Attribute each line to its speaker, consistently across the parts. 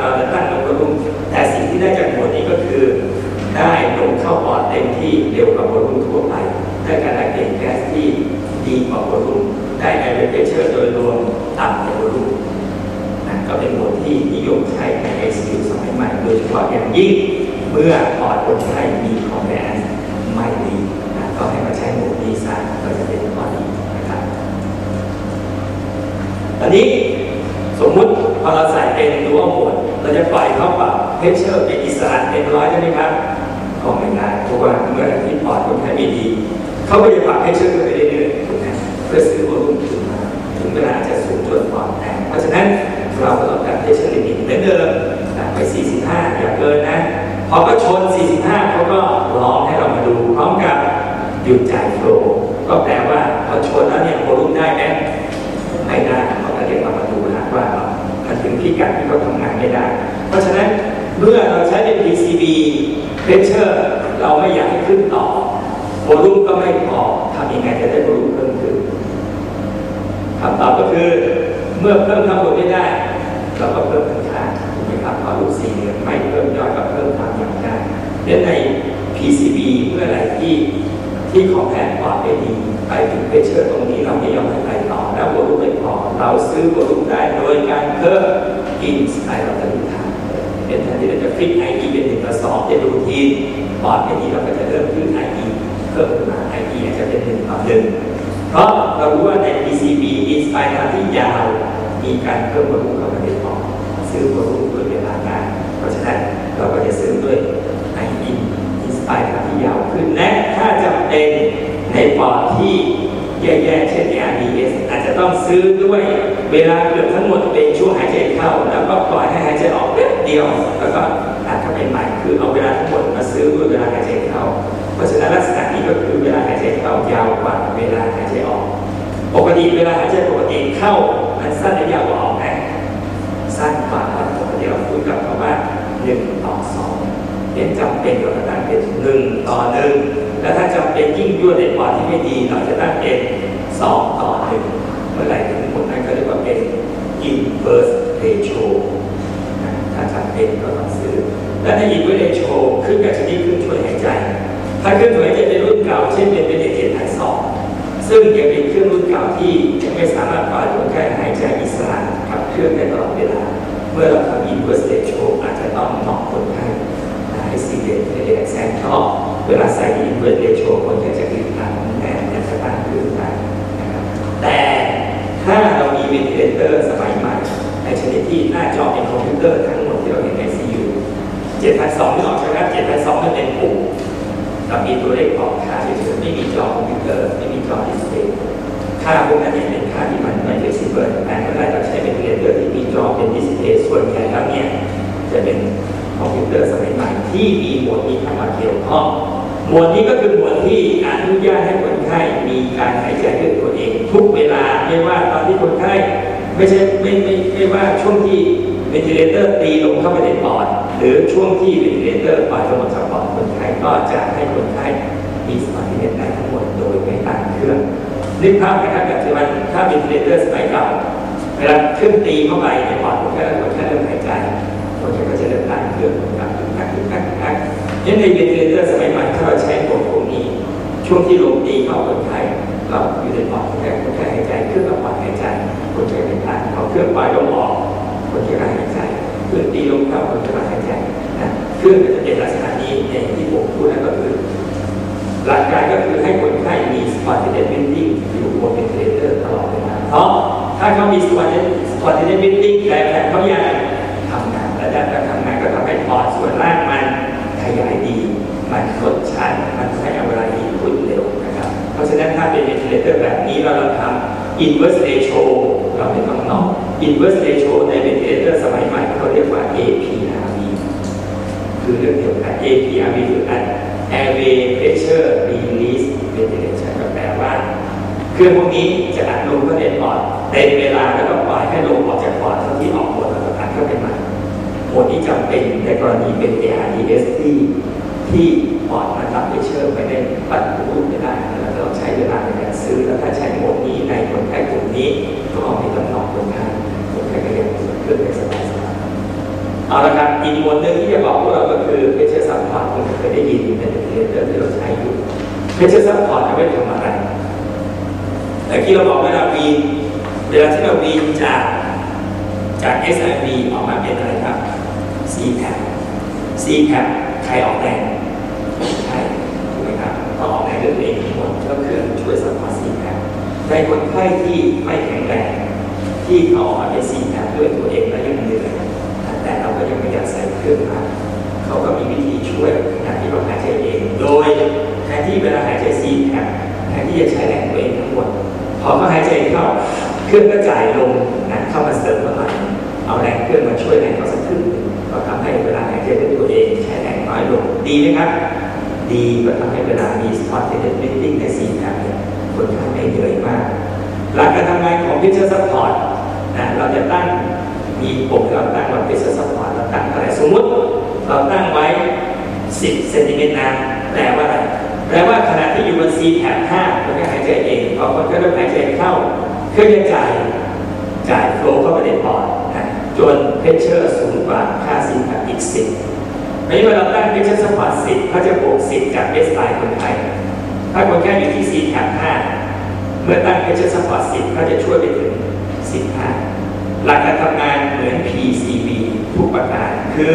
Speaker 1: เราจะตั้งลงกระดุมแต่สิ่งที่ได้จากหมดนี้ก็คือ ได้ลงเข้าปอดเต็มที่เร็วกว่าโหมดรุ่นทั่วไปได้การอัดเก็บแก๊สที่ดีกว่าโหมดรุ่นได้ไอเรเชอร์โดยรวมต่ำกว่าโหมดรุ่นนะก็เป็นหมดที่นิยมใช้ใน ICU สมัยใหม่โดยเฉพาะอย่างยิ่งเมื่อปอดคนไข้มีคอมแบนไม่ดีนะก็ให้มาใช้หมดนี้ซะก็จะเป็นข้อดีนะครับตอนนี้สมมุติพอเราใส่เป็นดูว่าหมด เราจะปล่อยเข้าปรับเพชเชอร์เป็นอิสระเต็มร้อยใช่ไหมครับก็ไม่ได้เพราะว่าเมื่อที่ปอดคนไข้ไม่ดีเขาก็จะปรับเพชเชอร์ขึ้นไปเรื่อยๆถูกไหมเพื่อซื้อวอลุ่มขึ้นมาถึงเวลาอาจจะสูงจนปอดแตกเพราะฉะนั้นเราก็ต้องการเพชเชอร์ลิมิตเหมือนเดิมไป 45 อย่าเกินนะพอก็ชน 45เขาก็ร้องให้เรามาดูพร้อมกับหยุดจ่ายโฟลก็แปลว่าพอชนแล้วเนี่ยวอลุ่มได้ไหมไม่ได้เขาก็เรียกเรามาดูนะว่ามัน ถึงพิกัดที่เขาทำงานไม่ได้ เพราะฉะนั้นเมื่อเราใช้เป็น PCB pressure เราไม่อยากให้ขึ้นต่อโวลุ่มก็ไม่พอทำยังไงจะได้โวลุ่มเพิ่มขึ้นคำตอบก็คือเมื่อเพิ่มข้างบนไม่ได้เราก็เพิ่มข้างข้าถูกไหมครับพอลูกสี่เหลี่ยมไม่เพิ่มยอดก็เพิ่มความยาวได้เนื่องใน PCB เมื่อไหร่ที่ที่ของแผนปอดไม่ดีไปถึงเพชเชอร์ตรงนี้เราไม่ยอมให้ไป ต่อแล้วอลุ่มไม่พอเราซื้อวอลุ่มได้โดยการเพิ่มอินสไตล์เราจะดูทางเป็นแทนที่เราจะฟิกไอทีเป็นหนึ่งต่อสองจะดูทีปอดไม่ดีเราก็จะเริ่มขึ้นไอทีเพิ่มขึ้นมาไอทีอาจจะเป็นหนึ่งต่อหนึ่งเพราะเรารู้ว่าใน PCB อินสไตล์ทางที่ยาวมีการเพิ่มวอลุ่มเข้ามาในปอดซื้อวอลุ่มด้วยเวลาได้เพราะฉะนั้นเราก็จะซื้อด้วยไอทีอินสไตล์ทาที่ยาวขึ้นและถ้าจำเป็นในปอดที่ แย่ๆเช่น RDS อาจจะต้องซื้อด้วยเวลาเกือบทั้งหมดเป็นช่วงหายใจเข้า แล้วก็ปล่อยให้หายใจออกเดียว แล้วก็อัดเข้าไปใหม่คือเอาเวลาทั้งหมดมาซื้อด้วยเวลาหายใจเข้า เพราะฉะนั้นลักษณะนี้ก็คือเวลาหายใจเข้ายาวกว่าเวลาหายใจออก ปกติเวลาหายใจปกติเข้ามันสั้นและยาวกว่าออกไหมสั้นกว่าปกติเราพูดกับคำว่าหนึ่งต่อสองเป็นจำเป็นเราจะตั้งเป็น หนึ่งต่อหนึ่งแล้วถ้าจำเป็นยิ่งยั่วในปอดที่ไม่ดีเราจะตั้งเป็นสองต่อหนึ่งเมื่อไหร่ถึงผลนั้นก็เรียกว่าเป็น inverse ratio ถ้าจำเป็นก็ต้องซื้อ และใน inverse ratio ขึ้นกับชนิดเครื่องช่วยหายใจ ถ้าเครื่องช่วยหายใจเป็นรุ่นเก่าเช่นเป็นเป็นเจ็ดพันสองซึ่งยังเป็นเครื่องรุ่นเก่าที่ยังไม่สามารถปล่อยคนไข้หายใจอิสระกับเครื่องได้ตลอดเวลา เมื่อเราทำ inverse ratio อาจจะต้องนอกคนไข้ ให้ซีเรียสในเรื่องแซงชอบเวลาใส่ inverse ratio คนไข้จะกรีดตังแน่จะสตาร์ทขึ้นได้นะครับแต่ถ้าเรามี ventilator สมัยใหม่ในชนิดที่หน้าจอเป็นคอมพิวเตอร์ทั้งหมดที่เราเห็นใน CU 7,200ที่ออกใช่ไหมครับ7,200มันเป็นปุ่มกับมีตัวเลขบอกค่าเฉยๆไม่มีจอคอมพิวเตอร์ไม่มีจอดิสเพย์ค่าพวกนั้นเนี่ยเป็นค่าที่มันไม่เป็นซิเบอร์แต่เมื่อไรเราใช้เป็นเรเตอร์ที่มีจอเป็นดิสเพย์ส่วนใหญ่แล้วเนี่ยจะเป็น คอมพิวเตอร์สมัยใหม่ที่มีหมดนี้เข้ามาเกี่ยวข้องหมดนี้ก็คือหมดที่อนุญาตให้คนไข้มีการหายใจด้วยตัวเอง ทุกเวลาไม่ว่าตอนที่คนไข้ไม่ใช่ไม่ไม่ไม่ว่าช่วงที่เวนติเลเตอร์ตีลงเข้าไปในปอดหรือช่วงที่เวนติเลเตอร์ปล่อยลงมาจากปอดคนไข้ก็จะให้คนไข้มีสมาธิได้ทั้งหมดโดยไม่ตั้งเครื่องนึกภาพนะครับแบบที่มันถ้าเวนติเลเตอร์สมัยเก่าเวลาเครื่องตีเข้าไปในปอดคนไข้แล้วคนไข้เริ่มหายใจ เวลเตอสมัยใหม่ถ้าเราใช้กฎพวกนี้ ช่วงที่ลมตีเข้าคนไข้เราอยู่ในปอดคนไข้คนไข้หายใจเครื่องปอดหายใจคนไข้ไม่ตั้งเอาเครื่องปล่อยลมออกคนที่หายใจเครื่องตีลมเข้าคนที่หายใจนะเครื่องก็จะเป็นลักษณะนี้ในที่ผมพูดนั่นก็คือหลักการก็คือให้คนไข้มีสปอร์ตเดนวินติ้งอยู่บนเวนเลเตอร์ตลอดเวลาเพราะถ้าเขามีสปอร์ตสปอร์ตเดนวินติ้งแต่แผลเขายังทำงานและได้านการทำงานก็ทำให้ปอดส่วนล่างมันขยายดี มันลดันใช้เวลาดีขึ้นเร็วนะครับ เพราะฉะนั้นถ้าเป็นเวนติเลเตอร์แบบนี้เราเราทำ inverse ratio เราไม่ต้องนอก inverse ratio ใน ventilator สมัยใหม่เขาเรียกว่า APRV คือเรื่องเกี่ยวกับ APRV คือ airway pressure release ventilation ก็แปลว่า เครื่องพวกนี้จะอัดลมเข้าในปอดเต็มเวลาแล้วก็ปล่อยให้ลมออกจากปอดเท่าที่ออกหมดแล้วก็อัดเข้าไปใหม่หมดที่จำเป็นในกรณีเป็น ARDS ที่ที่ ปอดมันรับเพชเชอร์ไม่ได้ปัดรูปไม่ได้แล้วเราใช้เวลาในการซื้อแล้วถ้าใช้โหมดนี้ในคนไข้กลุ่มนี้ก็ไม่ต้องนอกคนไข้คนไข้ก็ยังเครื่องได้สบายๆเอาละครับอีกหมวดหนึ่งที่จะบอกพวกเราก็คือเพชเชอร์ซัพพอร์ตคุณเคยได้ยินเป็นเรื่องที่เราใช้อยู่เพชเชอร์ซัพพอร์ตเอาไว้ทำอะไรแต่ที่เราบอกเวลาวีเวลาที่เราวีจากจาก SIV ออกมาเป็นอะไรครับ C cap C cap ใครออกแรง ใช่ถูกไหมครับก็ออกแรงด้วยตัวเองทั้งหมดก็คือช่วยซัพพอร์ต C cap ในคนไข้ที่ไม่แข็งแรงที่เขาออกมาเป็น C cap ด้วยตัวเองและยังเหนื่อยแต่เราก็ยังไม่อยากใส่เครื่องมาเขาก็มีวิธีช่วยขณะที่เราหายใจเอง โดยแทนที่เวลาหายใจ C cap แทนที่จะใช้แรงตัวเองทั้งหมดพอเขาหายใจเข้าเครื่องก็จ่ายลมนะเข้ามาเสริมพลังเอาแรงเครื่องมาช่วยแรงเขาสักครึ่งก็ทำให้เวลาหายใจด้วยตัวเองใช้แรงน้อยลงดีไหมครับ ทำให้เวลามีสปอตเทนเ e ตติ้งในซีแคปเนี่ยคนไข้ไม่เหนื่อยมาก หลักการทำงานของพิเชอร์ซัพพอร์ตนะเราจะตั้งมีปุ่มที่เราตั้งว่าพิเชอร์ซัพพอร์ตเราตั้งอะไรสมมติเราตั้งไว้ 10เซนติเมตรนะแปลว่าอะไรแปลว่าขณะที่อยู่บน C แถบ5คนไข้หายใจเองพอคนไข้เริ่มหายใจเข้าเครื่องจะจ่ายจ่ายโฟลเข้าไปในปอดนะจนเพชเชอร์สูงกว่าค่า C แถบอีก10 ไม่เวลาตั้งเพชเชอร์ซัพพอร์ต10เขาจะบวก10จากเบสไลน์คนไข้ถ้าคนไข้อยู่ที่ C แถบ5เมื่อตั้งเพชเชอร์ซัพพอร์ต10เขาจะช่วยไปถึง15หลักการทำงานเหมือน PCB ทุกประการ คือ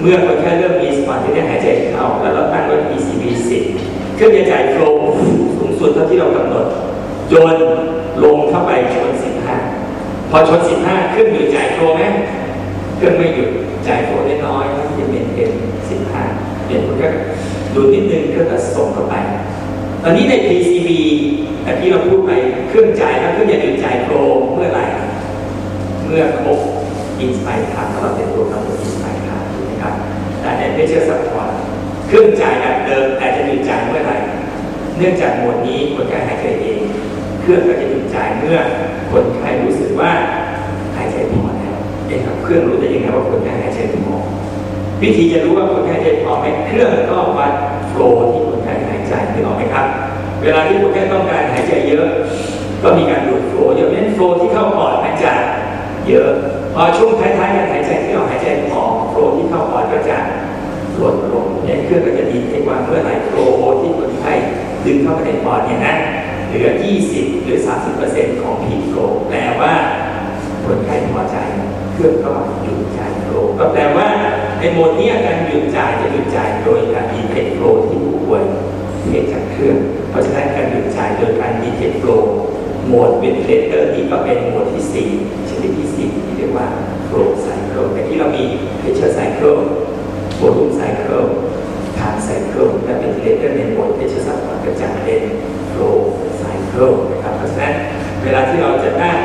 Speaker 1: เมื่อคนไข้เริ่มมีสปอร์ตที่ได้หายใจเข้าแล้วเราตั้งไว้ PCB 10เครื่องจะจ่ายโฟลสูงสุดเท่าที่เรากำหนดจนลงเข้าไปชน15พอชน15เครื่องหยุดจ่ายโฟลไหมเครื่องไม่หยุดจ่ายโฟลได้น้อย ล้วจะเป็นเป็น15เปลี่ยนคนก็ดูนิดนึงเครื่องก็ส่งเข้าไป ตอนนี้ใน PCB แต่ที่เราพูดไปเครื่องจ่ายถ้าเครื่องจะหยุดจ่ายโฟลเมื่อไหร่ เมื่อครบอินสไปทางเราเป็นตัวกำหนดอินสไปทางถูกไหมครับ แต่ในเพชรสัพพอร์ตเครื่องจ่ายแบบเดิมแต่จะหยุดจ่ายเมื่อไหร่ เนื่องจากหมวดนี้คนไข้หายใจเอง เครื่องก็จะหยุดจ่ายเมื่อคนไข้รู้สึกว่าหายใจพอแล้วเองครับเครื่องรู้ได้ยังไงว่าคนไข้หายใจพอ วิธีจะรู้ว่าคนไข้หายใจพอไหมเครื่องก็วัดโฟลที่คนไข้หายใจนึกออกไหมครับ เวลาที่คนไข้ต้องการหายใจเยอะ ก็มีการดูดโฟลเยอะเพราะฉะนั้นโฟลที่เข้าปอดมันจะเยอะพอช่วงท้ายๆการหายใจที่เราหายใจพอโฟลที่เข้าปอดก็จะลดลงเนี่ยเครื่องก็จะดีให้ว่าเมื่อไหร่โฟลที่คนไข้ดึงเข้าไปในปอดเนี่ยนะเหลือ 20 หรือ 30%ของพีโฟลแปลว่าคนไข้พอใจ เครื่องก็หยุดจ่ายโฟลก็แปลว่า ในโหมดนี้การหยุดจ่ายจะหยุดจ่ายโดยการดีเทคโฟลที่ผู้ป่วยเทจากเครื่อง เพราะฉะนั้นการหยุดจ่ายโดยการดีเทคโฟลโหมดเวนเลเตอร์นี่ก็เป็นโหมดที่ 4 ชนิดที่ 4 ที่เรียกว่าโฟลไซเคิลแต่ที่เรามีเพชเชอร์ไซเคิลโวลูมไซเคิลทางไซเคิลและเวนทิเลเตอร์ในโหมดเพชเชอร์ซัพพอร์ตก็จะเป็นโฟลไซเคิลนะครับเพราะฉะนั้นเวลาที่เราจะตั้ง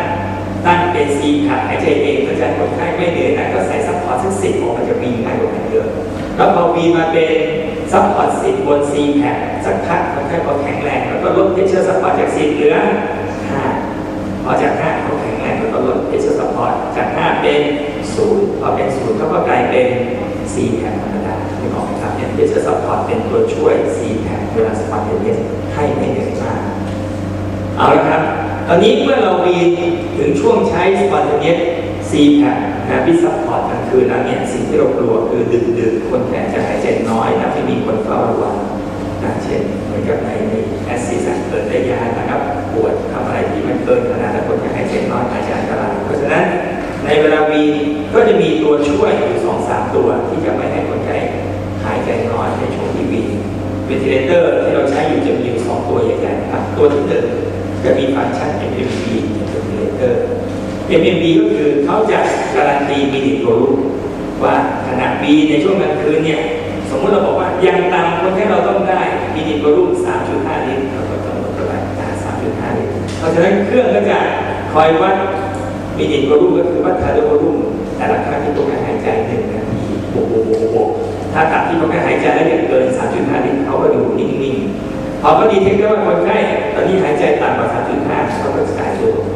Speaker 1: ตั้งเป็นซีขับหายใจเองก็จะคนไข้ไม่เหนื่อยนะก็ใแล้วพอวีมาเป็นซัพพอร์ตสิบบนซีแพคสักพักคนไข้พอแข็งแรง แล้วก็ลดเพชเชอร์ซัพพอร์ตจากสิบเหลือห้าพอจากห้าเขาแข็งแรงแล้วก็ลดเพชเชอร์ซัพพอร์ตจากห้าเป็นศูนย์พอเป็นศูนย์เขาก็กลายเป็นซีแพคธรรมดาที่บอกนะครับเนี่ยเพชเชอร์ซัพพอร์ตเป็นตัวช่วยซีแพคเวลาสปอร์ตเทสให้ไม่เหนื่อยมากเอาละครับ ตอนนี้เมื่อเรามีถึงช่วงใช้สปอนเทเนียซีแพค นะพิซัพพอร์ตกลางคืนแล้วเนี่ยสิ่งที่เรากลัวคือดึกดึกคนแก่จะหายใจน้อยนะไม่มีคนเฝ้าระวังนะเช่นเหมือนกับในในแอสซิสต์เกิดได้ยานะครับปวดทำอะไรที่มันเกินขนาดแล้วคนจะหายใจน้อยอาจจะอันตรายเพราะฉะนั้นในเวลาวีก็จะมีตัวช่วยอยู่สองสามตัวที่จะไม่ให้คนไข้หายใจน้อยในช่วงที่วีเวนทิเลเตอร์ที่เราใช้อยู่จะมีอยู่สองตัวใหญ่ๆนะครับตัวที่หนึ่งจะมีฟังก์ชัน MMB Interpolator MMB ก็คือเขาจะการันตีมินิตัวรูปว่าขณะ B ในช่วงกลางคืนเนี่ยสมมติเราบอกว่ายังตามคนที่เราต้องได้มินิตัวรูป3.5 ลิตรเราก็กำหนดไปว่า3.5 ลิตรเพราะฉะนั้นเครื่องก็จะคอยวัดมินิตัวรูปก็คือวัดคาร์ดิโอรูปแต่ละครั้งที่ตัวการหายใจหนึ่งนาทีโบกโบกโบกโบกถ้าตัดที่ตัวการหายใจแล้วยังเกิน 3.5 ลิตรเขาก็ดูนิ่งๆพอเขาดีเทคได้ว่าคนไข้ตอนนี้หายใจต่ำกว่า3.5เขาก็จะจ่ายตัวโต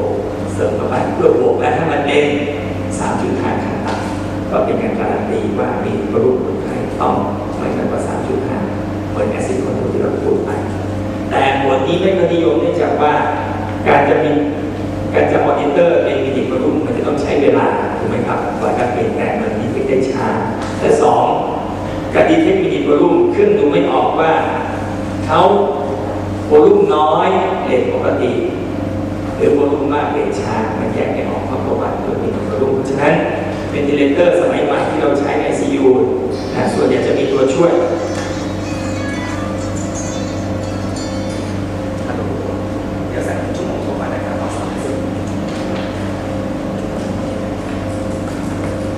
Speaker 1: เสริมเข้าไปเพื่อบวกและถ้ามันเป็น3.5ขั้นต่ำก็เป็นการการันตีว่ามีกระดูกคนไข้ต้องไม่เกินกว่า3.5เหมือนแอซิดคอนโทรที่เราพูดไปแต่หมวดนี้ไม่ค่อยนิยมเนื่องจากว่าการจะมีการจะมอนิเตอร์เป็นมิติกระดูกมันจะต้องใช้เวลาถูกไหมครับกว่าการเปลี่ยนแปลงมันดีเทคได้ช้าและสองการดีเทคมีดีโวลุ่มเครื่องดูไม่ออกว่าเขาโวลุ่มน้อยเลทปกติ หรือโวลุ่มมากเลทช้ามันแยกไม่ออกเพราะประวัติตัวนี้โวลุ่มเพราะฉะนั้นเวนติเลเตอร์สมัยใหม่ที่เราใช้ใน ICU นะส่วนใหญ่จะมีตัวช่วย
Speaker 2: เดี๋ยวสักชั่วโมงโทรมานะครับเอาสามสิบ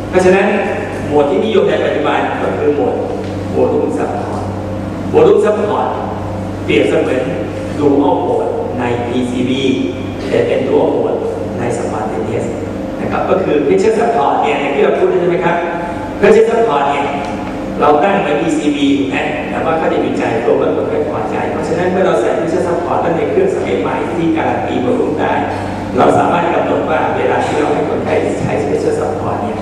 Speaker 1: เพราะฉะนั้นโหมดที่นิยมในปัจจุบันก็คือโหมดโวลูมซัพพอร์ตโวลูมซัพพอร์ตเปรียบเสมือนดูอัลโหมดใน PCB แต่เป็นดูอัลโหดในสปาร์ตเทสนะครับก็คือ Pressure Support เนี่ยที่เราพูดใช่ไหมครับ Pressure Support เนี่ยเราตั้งไว้ PCB ถูกไหมแต่ว่าเขาจะมีใจตรงและคนไข้พอใจ เพราะฉะนั้นเมื่อเราใส่ Pressure Support ตั้งในเครื่องสมัยใหม่ที่การันตีโวลูมได้ เราสามารถกำหนดว่าเวลาที่เราให้คนไข้ใช้ Pressure Support เนี่ย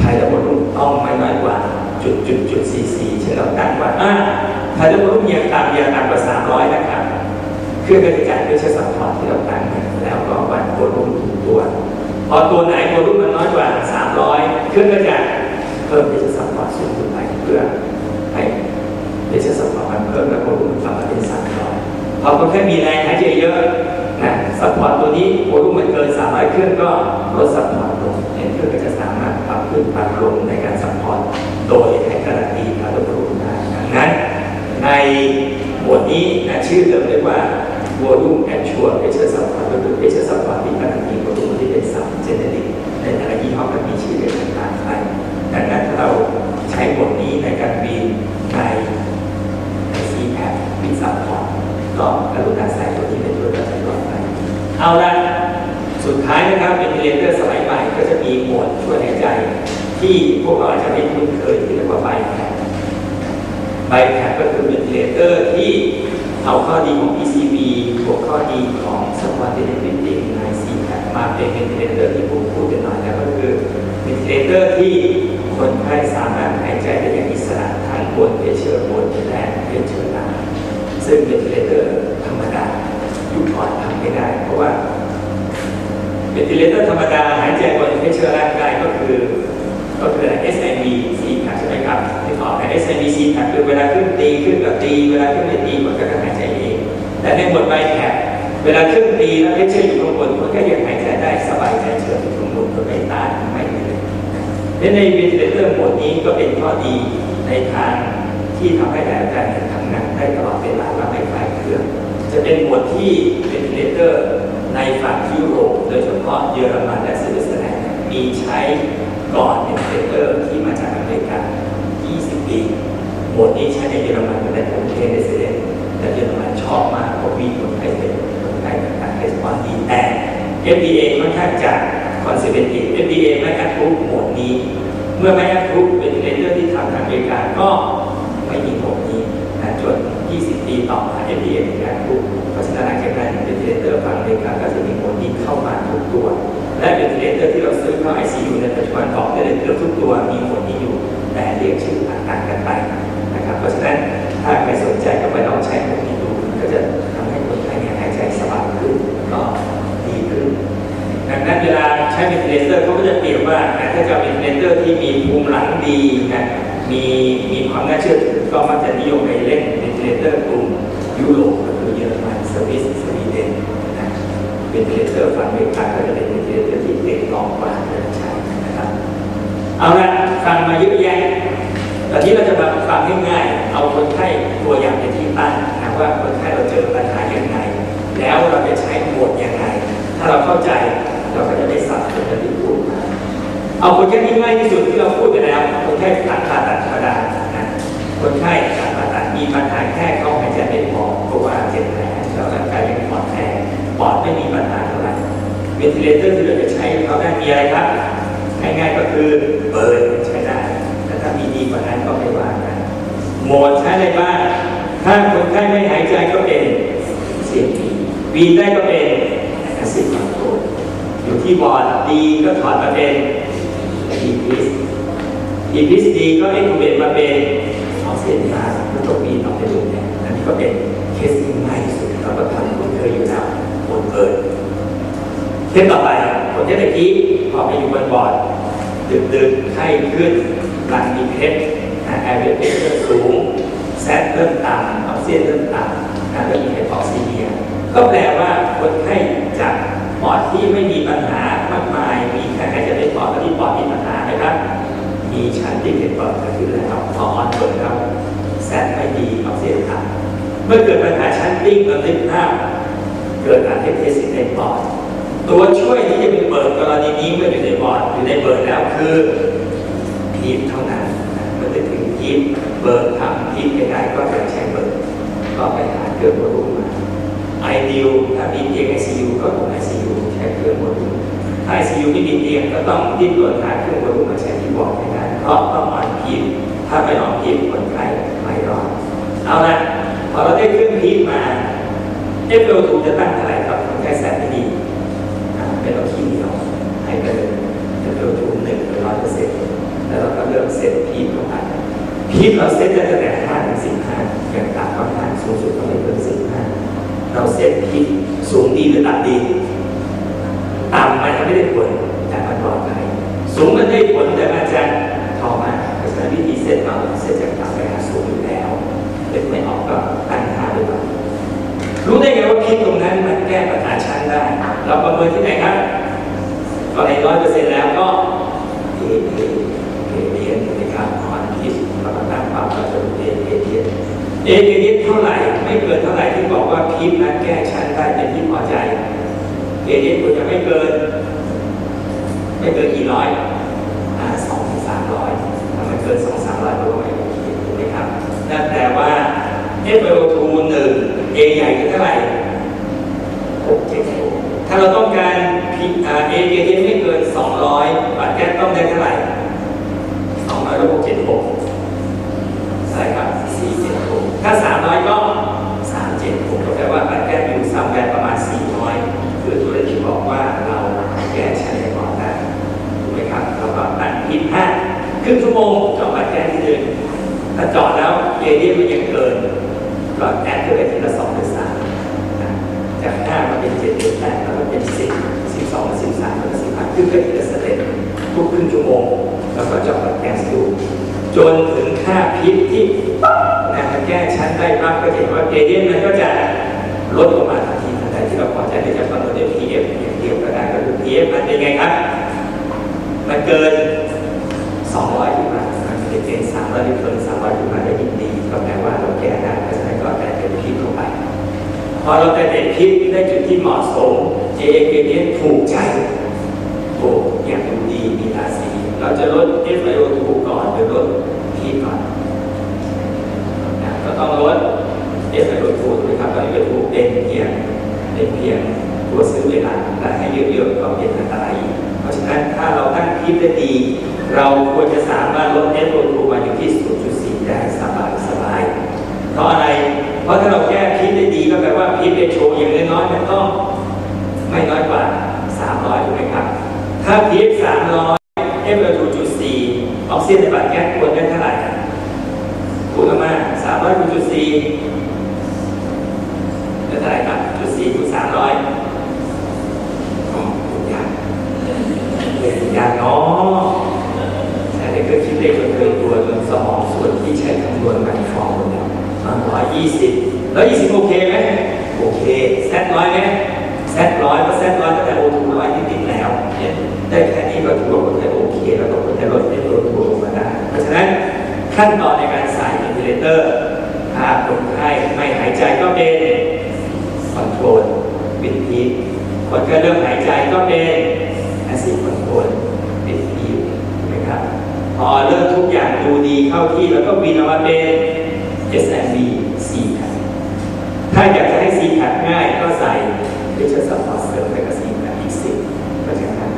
Speaker 1: ไทยระบบรุ่ต้องไม่น้อยกว่าจุดจุดจุดสี่สี่เช่นเราตั้งว่าอ่าไทยระบบรุ่ยังต่ำยังต่ำกว่าสามร้อยนะครับเครื่องก็จะจายด้วยเชื้อสัมผัสที่เราตั้งเนี่ย แล้วก็วัวลุ่มถูกตัว พอตัวไหนโวลุ่มมันน้อยกว่าสามร้อยเครื่องก็จะเพิ่มเชื้อสัมผัสสูงขึ้นไปเพื่อให้เชื้อสัมผัสมันเพิ่มและโวลุ่มกลับมาเป็นสามร้อยพอคนแค่มีแรงหายใจเยอะนะซัพพอร์ตตัวนี้โวลุ่มมันเกินสามร้อยเครื่องก็ลดซัพพอร์ตลงเนี่ยเครื่องก็จะสามารถปรับขึ้นปรับลงในการซัพพอร์ตโดยให้การันตีการลดโวลุ่มได้ดังนั้นในหมวดนี้นะชื่อเรียกว่า volume actual pressure support ก็คือ pressure support ที่มันตี volume ที่เป็นสัมเจเนริกในแต่ละยี่ห้อก็มีชื่อเรียกต่างๆไปดังนั้นถ้าเราใช้หมวดนี้ในการบินในใน CPAP บินซัพพอร์ตก็กรุณาใส่ตัวนี้เป็นตัวตัดสินไปเอาละสุดท้ายนะครับเป็นเรเตอร์สมัยใหม่ก็จะมีหมวดช่วยหายใจ ที่พวกเราอาจจะไม่คุ้นเคยที่เรียกว่าไบแพคไบแพคก็คือเป็นเรเตอร์ที่เอาข้อดีของ PCB ข้อดีของสปอร์ตเดนฟิติ้งใน CPAP มาเป็นเป็นเรเตอร์ที่ผมพูดกันหน่อยแล้วก็คือเป็นเรเตอร์ที่คนไข้สามารถหายใจได้อย่างอิสระทั้งบนเพชเชอร์บนและเพชเชอร์ล่างซึ่งเป็นเรเตอร์ธรรมดายุคก่อนทำไม่ได้ เพราะว่าเวนติเลเตอร์ธรรมดาหายใจบนเพชเชอร์ร่างกายก็คือก็คือ SIV C ใช่ไหมครับที่ออกใน SIV C คือเวลาขึ้นตีขึ้นกับตีเวลาขึ้นไม่ตีมันก็จะหายใจ แต่ในบทใบแผลเวลาขึ้นตีแล้วเพชเชอร์อยู่ข้างบนมันก็ยังหายใจได้สบายใจเฉยอยู่ข้างบนก็ไม่ตานไม่เลยและในเวนติเลเตอร์โหมดนี้ก็เป็นข้อดีในทางที่ทำให้แรงการทำงานได้ตลอดเวลาและไม่คลายเครื่อง จะเป็นหมวดที่เป็นเลเตอร์ในฝั่งยุโรปโดยเฉพาะเยอรมันและสวิตเซอร์แลนด์มีใช้ก่อนเป็นเลเตอร์ที่มาจากอเมริกา 20 ปี หมวดนี้ใช้ในเยอรมันตั้งแต่ผมเรียนในเซเลน และเยอรมันชอบมากเพราะมีคนไทยเป็นคนไทยต่างๆให้สปอนดีแต่ FDA ค่อนข้างจะคอนเซอร์เวทีฟ FDA ไม่แอดรูปหมวดนี้ เมื่อไม่แอดรูปเป็นเลเตอร์ที่ทำทางอเมริกาก็ไม่มีหมวดนี้นะจน 20 ปีต่อมา FDA มีการพูดเพราะฉะนั้นหลังจากนั้นเวนเลเตอร์ฝั่งอเมริกาก็จะมีหมวดนี้เข้ามาทุกตัว และเวนติเลเตอร์ที่เราซื้อเข้า ICU ในปัจจุบันบอกได้เลยเกือบทุกตัวมีหมวดนี้อยู่ แต่เรียกชื่อต่างๆกันไปนะครับเพราะฉะนั้น ถ้าใครสนใจก็ไปลองใช้หมวดนี้ดูก็จะทำให้คนไข้เนี่ยหายใจสบายขึ้นก็ดีขึ้นดังนั้นเวลาใช้เวนเลเตอร์เขาก็จะเปรียบว่าถ้าจะเป็นเวนเลเตอร์ที่มีภูมิหลังดีนะมีมีความน่าเชื่อถือก็มักจะนิยมไปเล่นเวนเลเตอร์กลุ่มยุโรปก็คือเยอรมันสวิสสวีเดนนะเวนเลเตอร์ฝั่งอเมริกาก็จะเป็นเวนเลเตอร์ที่เด็กลองกว่าเดิมใช้นะครับเอาละฟังมาเยอะแยะ ตอนนี้เราจะมาฟังง่ายๆเอาคนไข้ตัวอย่างเป็นที่ตั้งนะว่าคนไข้เราเจอปัญหาอยังไงแล้วเราจะใช้หมวดยังไงถ้าเราเข้าใจเราก็จะไม่สับสนที่พูดเอาคนไข้ที่ง่ายที่สุดที่เราพูดกันแล้วคนไข้หลังผ่าตัดธรรมดานะคนไข้หลังผ่าตัดมีปัญหาแค่เขาหายใจไม่พอเพราะว่าเจ็บแผลแล้วร่างกายยังปลอดแผลปอดไม่มีปัญหาเท่าไหร่เวนติเลเตอร์ที่เราจะใช้เขาได้มีอะไรครับง่ายๆก็คือเปิดใช้ได้ กว่านั้นก็ไม่ว่ากันหมดใช้อะไรบ้างถ้าคนไข้ไม่หายใจก็เป็นเสียงดีวีได้ก็เป็นแอซิดคอนโทรลอยู่ที่บอร์ดดีก็ถอดมาเป็นดีพิสดีพิสดีก็เอ็กโคเบตมาเป็นออกเสียงมาแล้วก็วีนออกเป็นรูเนี่ยอันนี้ก็เป็นเคสที่ง่ายที่สุดเราก็ทำคุ้นเคยอยู่แล้วบนเปิดเช่นต่อไปคนที่ตะกี้พอไปอยู่บนบอร์ดดึกๆไข้ขึ้น หลังมีเพชรนะแอร์เรียเพชรสูงแซดเริ่มต่ำออกซิเจนเริ่มต่ำนะแล้วมีไฮปอกซีเมียก็แปลว่าคนไข้จากปอดที่ไม่มีปัญหามากมาย มีแค่หายใจในปอดที่ปอดมีปัญหานะครับ มีชั้นที่เห็นปอดกิดขึ้นแล้วพออ่อนเปิดแล้วแซดไม่ดีออกซิเจนต่ำเมื่อเกิดปัญหาชั้นติ้งเราติดภาเกิดการเทคเทสิในปอดตัวช่วยที่จะไปเปิดกรณีนี้เมื่ออยู่ในปอดอยู่ในเปิดแล้วคือ พีพเท่านั้นเมื่อถึงพีพเบิร์ทำพีพไม่ได้ก็จะใช้เบิร์ก็ไปหาเครื่องมือมาไอดิวถ้ามีเตียงไอซียูก็ต้องไอซียูใช้เครื่องมือถ้าไอซียูไม่มีเตียงก็ต้องดิ้นรนหาเครื่องมือมาใช้ที่บอกไม่ได้เพราะต้องออนพีพถ้าไม่ออนพีพคนไข้ไม่รอดเอาละพอเราได้เครื่องพีพมาเอฟโถูจะตั้งเท่าไหร่ ที่เราเซตได้ตั้งแต่ห้าถึงสิบห้าอย่างต่ำก็ห้าสูงสุดก็ไม่เกินสิบห้าเราเซตพีทสูงดีหรือต่ำดีต่ำมันจะไม่ได้ผลแต่มันปลอดภัยสูงมันได้ผลแต่มันจะทอมากเพราะฉะนั้นวิธีเซตเราเซตจากต่ำไปหาสูงอยู่แล้วเด็กไม่ออกก็ตั้งค่าด้วยก่อนรู้ได้ไงว่าพิษตรงนั้นมันแก้ปัญหาชั้นได้ เราประเมินที่ไหนครับก็ในร้อยเปอร์เซ็นต์แล้วก็เอเอเอเดี ยนนะครับอ่อนพิษเราก็ตั้งความเราจะเอเอเดียนเอเอเดียเท่าไหร่ไม่เกินเท่าไหร่ที่บอกว่าพิษนั้นแก้ชั้นได้เป็นที่พอใจเอเดียควรจะไม่เกิน ไม่เกินกี่ร้อยสองถึงสามร้อยถ้ามันเกินสองสามร้อยก็ไม่โอเคถูกไหมครับนั่นแปลว่า FiO2 หนึ่ง A ใหญ่คือเท่าไหร่หกเจ็ดถ้าเราต้องการ P อ่า A เกไม่เกิน200บาทแก๊สต้องได้เท่าไหร่ 200ลบ6 7 6ใช่ครับ4 7 6ถ้า300ก็3 7 6ก็แปลว่าบาทแก๊สอยู่ซ้ำกันประมาณ400คือตัวเลขที่บอกว่าเราแก้ใช้ได้ก่อนได้ถูกไหมครับเราก็ตั้งพิมพ์ห้าครึ่งชั่วโมงจาะบาดแก้ที่หนึ่งถ้าจาะแล้วเอเดียมันยังเกินก็แอดขึ้นไปทีละสองหรือสามจากห้ามาเป็นเจ็ดเป็นแปดแล้วก็เป็นสิบสิบสองสิบสามสิบห้าขึ้นไปทีละสเต็ปทุกครึ่งชั่วโมง แล้วก็เจาะกับแกสดูจนถึงค่าพิษที่นะแก้ชั้นได้ปั๊บก็เห็นว่าเกเดียนมันก็จะลดลงมาทันทีทันใดที่เราพอใจที่จะประเมินด้วย PF อย่างเดียวก็ได้ก็คือ PF มันเป็นไงครับ มันเกิน 200ขึ้นมาเป็นเกณฑ์300หรือเกิน300ขึ้นมาได้ยินดีก็แปลว่าเราแก้ได้เพราะฉะนั้นก็แต่เป็นพิษเข้าไป พอเราแต่เป็นพิษได้จุดที่เหมาะสม JAK นี้ถูกใจโอ้อย่างดูดีมีราศี เราจะลด FiO2 ก่อนหรือลดพิษก่อนนะก็ต้องลด FiO2 นะครับตอนนี้ FiO2 เป็นเพียงเป็นเพียงตัวซื้อเวลาแต่ให้เยอะๆก็เป็นอันตรายเพราะฉะนั้นถ้าเราตั้งพิษได้ดี เราควรจะสามารถลด FiO2 มาอยู่ที่ 0.4 ได้สบายสบายๆเพราะอะไร เพราะถ้าเราแก้พิษได้ดีก็แปลว่าพิษเอโชอย่างน้อยๆมันต้องไม่น้อยกว่า 300ถูกไหมครับ ถ้าพิษ300 ซิเจนในบาดแก๊สควรได้เท่าไหร่คูณกันมา300คูณจุด4ได้เท่าไหร่ครับจุด4คูณ300อ๋อคูณยากเป็นยากเนาะแต่เด็กก็คิดเลขจนเกินตัวจนสมองส่วนที่ใช้คำนวณมันฟองหมดแล้วร้อยยี่สิบร้อยยี่สิบโอเคไหมโอเคแซดร้อยไหมแซดร้อยก็แซดร้อยก็แต่โอทูร้อยนิดแล้วเนี่ย ได้แค่นี้ก็ถือว่าคนไทยโอเค แล้วก็คนไทยลดเป็นโอทูลงมาได้ เพราะฉะนั้นขั้นตอนในการใส่เวนทิเลเตอร์ถ้าคนไข้ไม่หายใจก็เป็นคอนโทรลปิดพีคนไข้เริ่มหายใจก็เป็นแอซิดคอนโทรลปิดพีนะครับพอเริ่มทุกอย่างดูดีเข้าที่แล้วก็วินออกมาเป็น SMB C ครับถ้าอยากจะให้ C ขัดง่ายก็ใส่ Feature Support เสริมไปกับ C ขัดอีกสิบก็จะง่าย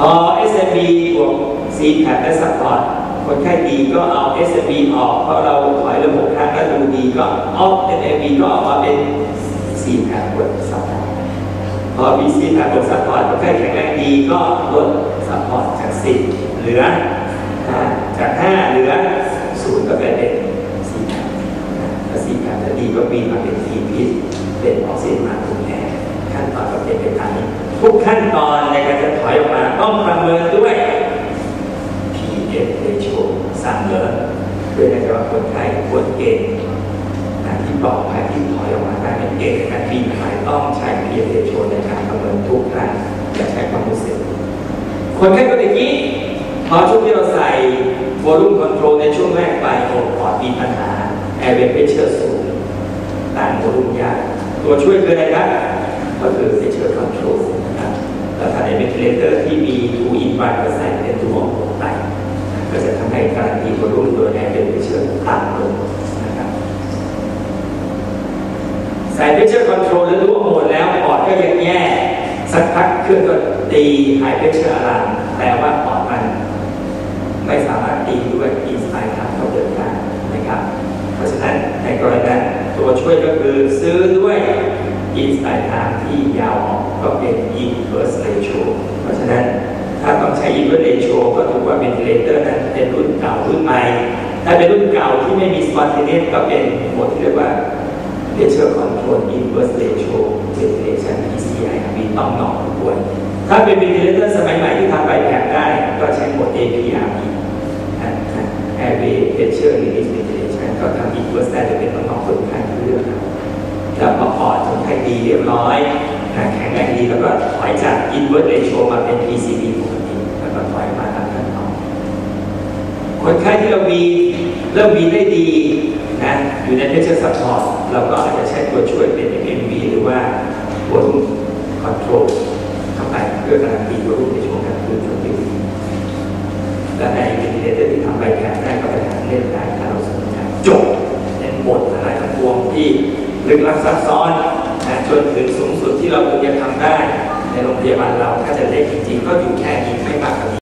Speaker 1: อ SMB บวก C ขัดและ Support คนไข้ดีก็เอา SMB ออก เพราะเราถอยระบบครั้งแล้วดูดีก็เอา SMB ก็ออกมาเป็น C ขัดบวก Support พอ BC ผ่านบวกซัพพอร์ตคนไข้แข็งแรงดีก็ลดซัพพอร์ตจาก 10 เหลือจาก 5 เหลือ0ก็เป็นเป็น4ครับถ้า4ครับจะดีก็ปีมาเป็น T พิษเป็นออกซิเจนมาถูกแน่ขั้นตอนก็เป็นไปตามนี้ ทุกขั้นตอนในการจะถอยออกมาต้องประเมินด้วย PF ratio สั่งเลยเพื่อให้ว่าคนไข้ควรเก่งนะที่ปลอดภัยที่ถอยออกมาได้ไม่เก่งในการบินหายต้องใช้ PF ratio ในการประเมินทุกครั้งอย่าใช้ความรู้สึกคนไข้คนอย่างนี้พอช่วงที่เราใส่วอลุ่มคอนโทรลในช่วงแรกไปโอ้ปอดมีปัญหาแอร์เวย์เพชเชอร์สูงต้านวอลุ่มยากตัวช่วยคืออะไรครับก็คือเพชเชอร์คอนโทรล แล้วถ้าในเวทิเลเตอร์ที่มีทูอินวันก็ใส่เป็นตัวของไตก็จะทำให้การตีวอลุ่มโดยแอร์เวย์เชเชอต่ำลงนะครับใส่เพชเชอร์คอนโทรลแล้วรู้ว่าหมดแล้วปอดก็ยังแย่สักพักเครื่องก็ตีหายเพชเชอร์อะลามแต่ว่าปอดมันไม่สามารถตีด้วยอินสไตล์ทางเข้าเดินได้นะครับ เพราะฉะนั้นในกรณีนั้นตัวช่วยก็คือซื้อด้วยอินสไตล์ทางที่ยาวออก ก็เป็น inverse ratio เพราะฉะนั้นถ้าต้องใช้ inverse ratio ก็ถือว่า ventilator นั้นเป็นรุ่นเก่ารุ่นใหม่ ถ้าเป็นรุ่นเก่าที่ไม่มี spontaneous ก็เป็นหมดที่เรียกว่า pressure control inverse ratio ventilation PCI มีต้องนอนด้วยถ้าเป็น ventilator สมัยใหม่ที่ทำใบแผนได้ ก็ใช้โหมด APRP airway pressure release ventilation ก็ทำ inverse ได้จะเป็นต้องนอนคนไข้เลือกเอแล้วพอปอดคนไข้ดีเรียบร้อย แข็งแรงดีแล้วก็ถอยจาก inverse ratio มาเป็น PCB ปกติแล้วก็ถอยมาตามขั้นตอนคนไข้ที่เรามีเริ่มมีได้ดีนะอยู่ในเพชเชอร์ซัพพอร์ตเราก็อาจจะใช้ตัวช่วยเป็น MMV หรือว่าบนคอนโทรลเข้าไปเพื่อการันตีตัวรูปในช่วงการคืนช่วงที่และในวิดีโอที่ทำใบแผนได้ก็ไปหาเล่นได้ถ้าเราสนใจจบเป็นบทอะไรทั้งปวงที่ลึกลับซับซ้อน จนถึงสูงสุดที่เราควรจะทำได้ในโรงพยาบาลเราถ้าจะเล็กจริงๆก็อยู่แค่นี้ไม่มากกว่านี้